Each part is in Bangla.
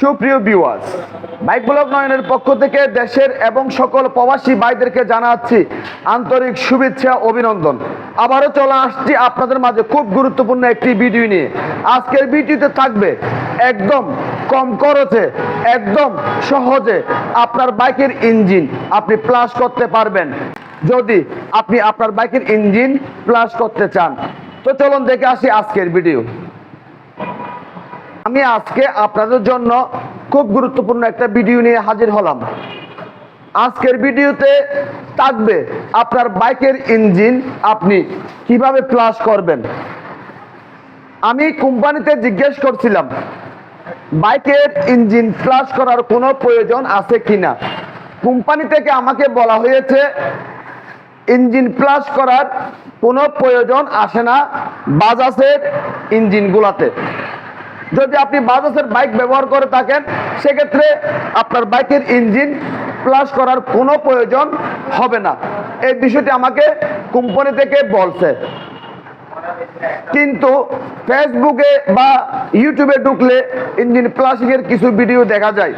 সুপ্রিয় ভিউয়ার্স বাইক ব্লগ নয়নের পক্ষ থেকে দেশের এবং সকল প্রবাসী ভাইদেরকে জানাচ্ছি আন্তরিক শুভেচ্ছা, অভিনন্দন। আবারও চলে আসছি আপনাদের মাঝে খুব গুরুত্বপূর্ণ একটি ভিডিও নিয়ে। আজকের ভিডিওতে থাকবে একদম কম খরচে, একদম সহজে আপনার বাইকের ইঞ্জিন আপনি প্লাস করতে পারবেন। যদি আপনি আপনার বাইকের ইঞ্জিন প্লাস করতে চান। তো চলুন দেখে আসি আজকের ভিডিও আমি আজকে আপনাদের জন্য খুব গুরুত্বপূর্ণ একটা ভিডিও নিয়ে হাজির হলাম। আজকের ভিডিওতে থাকবে আপনার বাইকের ইঞ্জিন আপনি কীভাবে প্লাস করবেন। আমি কোম্পানিতে জিজ্ঞেস করছিলাম, বাইকের ইঞ্জিন প্লাস করার কোনো প্রয়োজন আছে কিনা? কোম্পানি থেকে আমাকে বলা হয়েছে, ইঞ্জিন প্লাস করার কোনো প্রয়োজন আসে না বাজাজের ইঞ্জিনগুলোতে। যদি আপনি বাজাজের বাইক ব্যবহার করে থাকেন, সেক্ষেত্রে আপনার বাইকের ইঞ্জিন প্লাস করার কোনো প্রয়োজন হবে না। এই বিষয়টি আমাকে কোম্পানি থেকে বলছে। কিন্তু ফেসবুকে বা ইউটিউবে ঢুকলে ইঞ্জিন প্লাসিং এর কিছু ভিডিও দেখা যায়।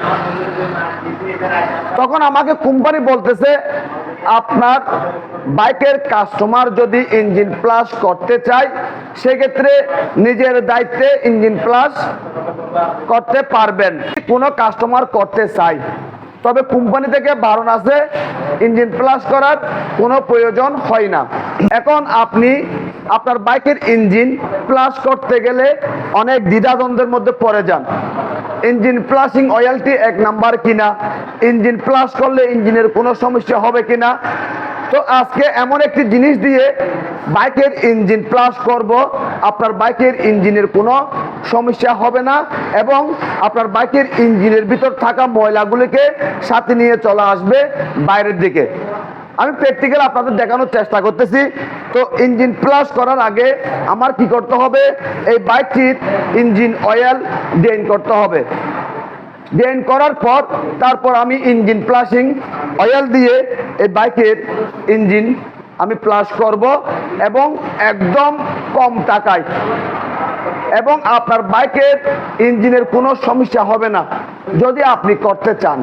তখন আমাকে কোম্পানি বলতেছে, আপনার বাইকের কাস্টমার যদি ইঞ্জিন প্লাস করতে চায় সেক্ষেত্রে নিজের দায়িত্বে ইঞ্জিন প্লাস করতে পারবেন। কোনো কাস্টমার করতে চাই, তবে কোম্পানি থেকে বারণ আছে, ইঞ্জিন প্লাস করার কোনো প্রয়োজন হয় না। এখন আপনি আপনার বাইকের ইঞ্জিন প্লাস করতে গেলে অনেক দ্বিধাদ্বন্দ্বের মধ্যে পড়ে যান। ইঞ্জিন প্লাসিং অয়েলটি এক নাম্বার কিনা? ইঞ্জিন প্লাস করলে ইঞ্জিনের কোনো সমস্যা হবে কিনা? তো আজকে এমন একটি জিনিস দিয়ে বাইকের ইঞ্জিন প্লাস করব। আপনার বাইকের ইঞ্জিনের কোনো সমস্যা হবে না এবং আপনার বাইকের ইঞ্জিনের ভিতর থাকা ময়লাগুলিকে সাথে নিয়ে চলে আসবে বাইরের দিকে। আমি প্র্যাকটিক্যাল আপনাদের দেখানোর চেষ্টা করতেছি। তো ইঞ্জিন প্লাস করার আগে আমার কি করতে হবে? এই বাইকটির ইঞ্জিন অয়েল ড্রেন করতে হবে। ড্রেন করার পর তারপর আমি ইঞ্জিন প্লাসিং অয়েল দিয়ে এই বাইকের ইঞ্জিন আমি প্লাস করব এবং একদম কম টাকায়। এবং আপনার বাইকের ইঞ্জিনের কোনো সমস্যা হবে না, যদি আপনি করতে চান।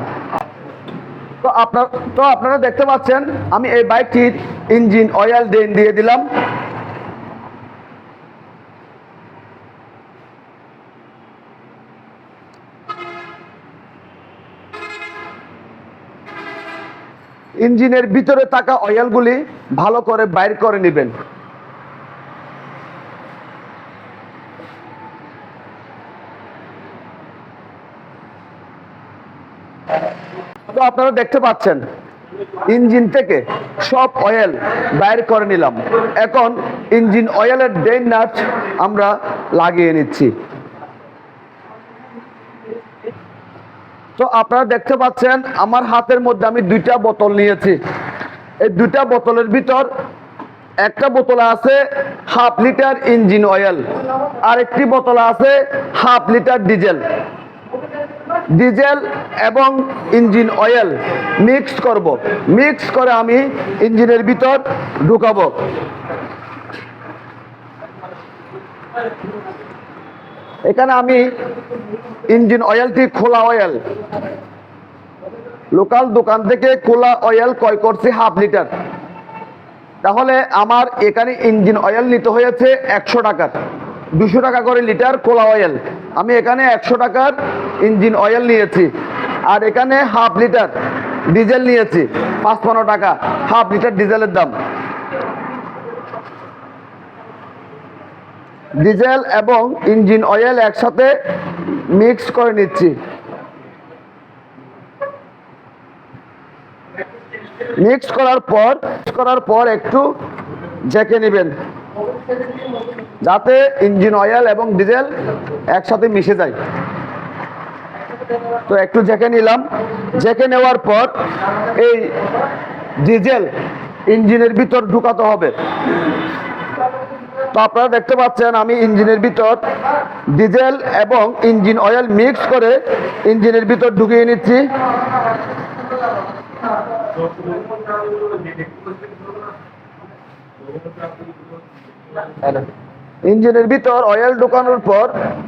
তো আপনার, তো আপনারা দেখতে পাচ্ছেন, আমি এই বাইকটির ইঞ্জিন অয়েল ড্রেন দিয়ে দিলাম। ইঞ্জিনের ভিতরে থাকা অয়েলগুলি ভালো করে বাইর করে নেবেন। তো আপনারা দেখতে পাচ্ছেন, ইঞ্জিন থেকে সব অয়েল বাইর করে নিলাম। এখন ইঞ্জিন অয়েলের ড্রেন নাট আমরা লাগিয়ে নিচ্ছি। তো আপনারা দেখতে পাচ্ছেন, আমার হাতের মধ্যে আমি দুইটা বোতল নিয়েছি। এই দুইটা বোতলের ভিতর একটা বোতলে আছে হাফ লিটার ইঞ্জিন অয়েল আর একটি বোতলে আছে হাফ লিটার ডিজেল। ডিজেল এবং ইঞ্জিন অয়েল মিক্স করব। মিক্স করে আমি ইঞ্জিনের ভিতর ঢুকাবো। এখানে আমি ইঞ্জিন অয়েলটি খোলা অয়েল লোকাল দোকান থেকে খোলা অয়েল ক্রয় করছি হাফ লিটার। তাহলে আমার এখানে ইঞ্জিন অয়েল নিতে হয়েছে একশো টাকার। দুশো টাকা করে লিটার কোলা অয়েল আমি এখানে একশো টাকার ইঞ্জিন অয়েল নিয়েছি। আর এখানে হাফ লিটার ডিজেল নিয়েছি, পাঁচপান্ন টাকা। হাফ লিটার ডিজেলের দাম। ডিজেল এবং ইঞ্জিন অয়েল একসাথে মিক্স করে নিচ্ছি। মিক্স করার পর করার পর একটু ঝেঁকে নেবেন, যাতে ইঞ্জিন অয়েল এবং ডিজেল একসাথে মিশে যায়। তো একটু ঝেঁকে নিলাম। ঝেঁকে নেওয়ার পর এই ডিজেল ইঞ্জিনের ভিতর ঢুকাতে হবে। তো আপনারা দেখতে পাচ্ছেন, আমি ইঞ্জিনের ভিতর ডিজেল এবং ইঞ্জিন অয়েল মিক্স করে ইঞ্জিনের ভিতর ঢুকিয়ে নিচ্ছি। ইঞ্জিনের ভিতর অয়েল ঢোকানোর পর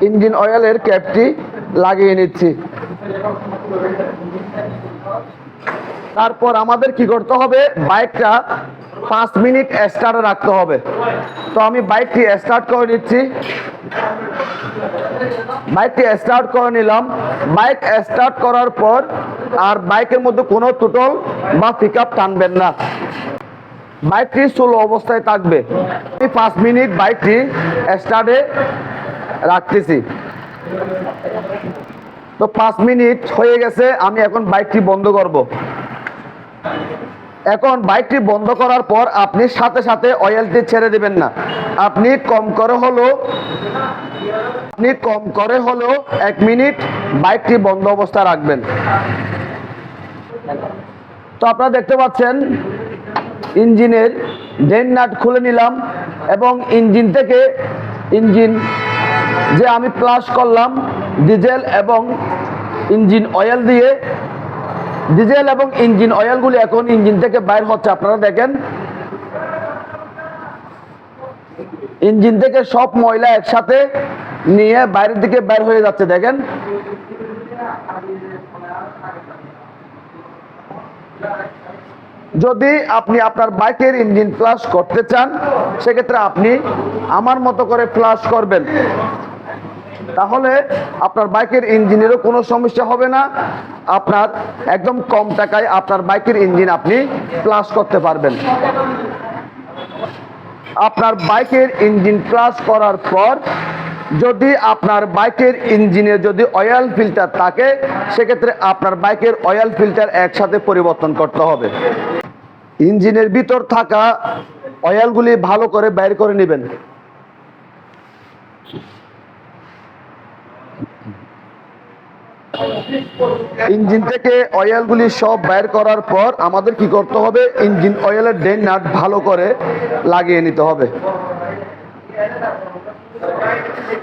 ইঞ্জিন অয়েলের ক্যাপটি লাগিয়ে নিচ্ছি। তারপর আমাদের কি করতে হবে? বাইকটা পাঁচ মিনিট স্টার্টে রাখতে হবে। তো আমি বাইকটি স্টার্ট করে নিচ্ছি। বাইকটি স্টার্ট করে নিলাম। বাইক স্টার্ট করার পর আর বাইকের মধ্যে কোনো টুটল বা পিক আপ টানবেন না। বাইকটি স্লো অবস্থায় থাকবে। আমি পাঁচ মিনিট বাইকটি স্টার্টে রাখতেছি। তো পাঁচ মিনিট হয়ে গেছে, আমি এখন বাইকটি বন্ধ করব। এখন বাইকটি বন্ধ করার পর আপনি সাথে সাথে অয়েলটি ছেড়ে দিবেন না। আপনি কম করে হলো, আপনি কম করে হলো এক মিনিট বাইকটি বন্ধ অবস্থা রাখবেন। তো আপনারা দেখতে পাচ্ছেন, ইঞ্জিনের ডেন নাট খুলে নিলাম এবং ইঞ্জিন থেকে ইঞ্জিন যে আমি প্লাস করলাম, ডিজেল এবং ইঞ্জিন অয়েল দিয়ে ডিজেল এবং ইঞ্জিন অয়েলগুলি এখন ইঞ্জিন থেকে বাইর হচ্ছে, আপনারা দেখেন। ইঞ্জিন থেকে সব ময়লা একসাথে নিয়ে বাইরের দিকে বের হয়ে যাচ্ছে, দেখেন। যদি আপনি আপনার বাইকের ইঞ্জিন ফ্লাশ করতে চান, সেক্ষেত্রে আপনি আমার মতো করে ফ্লাশ করবেন। তাহলে আপনার বাইকের ইঞ্জিনেরও কোনো সমস্যা হবে না। আপনার একদম কম টাকায় আপনার বাইকের ইঞ্জিন আপনি প্লাস করতে পারবেন। আপনার বাইকের ইঞ্জিন প্লাস করার পর যদি আপনার বাইকের ইঞ্জিনে যদি অয়েল ফিল্টার থাকে, সেক্ষেত্রে আপনার বাইকের অয়েল ফিল্টার একসাথে পরিবর্তন করতে হবে। ইঞ্জিনের ভিতর থাকা অয়েলগুলি ভালো করে বাইর করে নেবেন। ইঞ্জিন থেকে অয়েলগুলি সব বের করার পর আমাদের কি করতে হবে? ইঞ্জিন অয়েলের ডেন নাট ভালো করে লাগিয়ে নিতে হবে।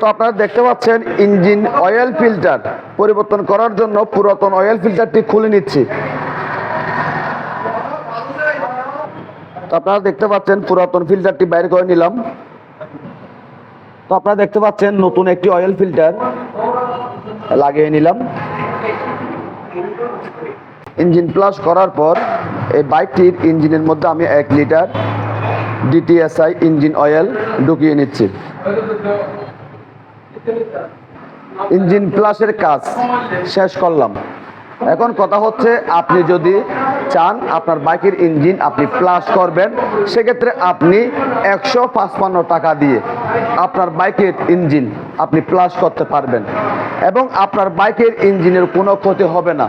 তো আপনারা দেখতে পাচ্ছেন ইঞ্জিন অয়েল ফিল্টার পরিবর্তন করার জন্য পুরাতন অয়েল ফিল্টারটি খুলে নিচ্ছি। তো আপনারা দেখতে পাচ্ছেন পুরাতন ফিল্টারটি বাইর করে নিলাম। তো আপনারা দেখতে পাচ্ছেন নতুন একটি অয়েল ফিল্টার লাগিয়ে নিলাম। ইঞ্জিন প্লাস করার পর এই বাইকটির ইঞ্জিনের মধ্যে আমি এক লিটার ডিটিএসআই ইঞ্জিন অয়েল ঢুকিয়ে নিচ্ছি। ইঞ্জিন প্লাসের কাজ শেষ করলাম। এখন কথা হচ্ছে আপনি যদি চান আপনার বাইকের ইঞ্জিন আপনি প্লাস করবেন, সেক্ষেত্রে আপনি একশো টাকা দিয়ে আপনার বাইকের ইঞ্জিন আপনি প্লাস করতে পারবেন। এবং আপনার বাইকের ইঞ্জিনের কোনো ক্ষতি হবে না।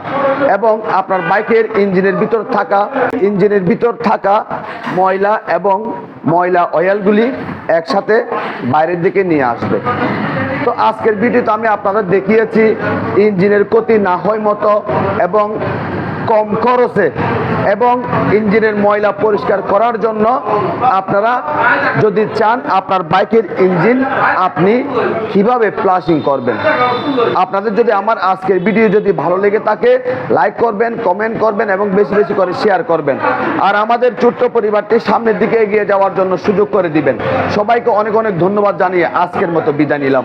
এবং আপনার বাইকের ইঞ্জিনের ভিতর থাকা, ইঞ্জিনের ভিতর থাকা ময়লা এবং ময়লা অয়েলগুলি একসাথে বাইরের দিকে নিয়ে আসবে। তো আজকের ভিডিওতে আমি আপনাদের দেখিয়েছি, ইঞ্জিনের ক্ষতি না হয় মতো এবং কম খরচে এবং ইঞ্জিনের ময়লা পরিষ্কার করার জন্য আপনারা যদি চান আপনার বাইকের ইঞ্জিন আপনি কীভাবে প্লাসিং করবেন। আপনাদের যদি আমার আজকের ভিডিও যদি ভালো লেগে থাকে, লাইক করবেন, কমেন্ট করবেন এবং বেশি বেশি করে শেয়ার করবেন। আর আমাদের ছোট্ট পরিবারটি সামনের দিকে এগিয়ে যাওয়ার জন্য সুযোগ করে দিবেন। সবাইকে অনেক অনেক ধন্যবাদ জানিয়ে আজকের মতো বিদায় নিলাম।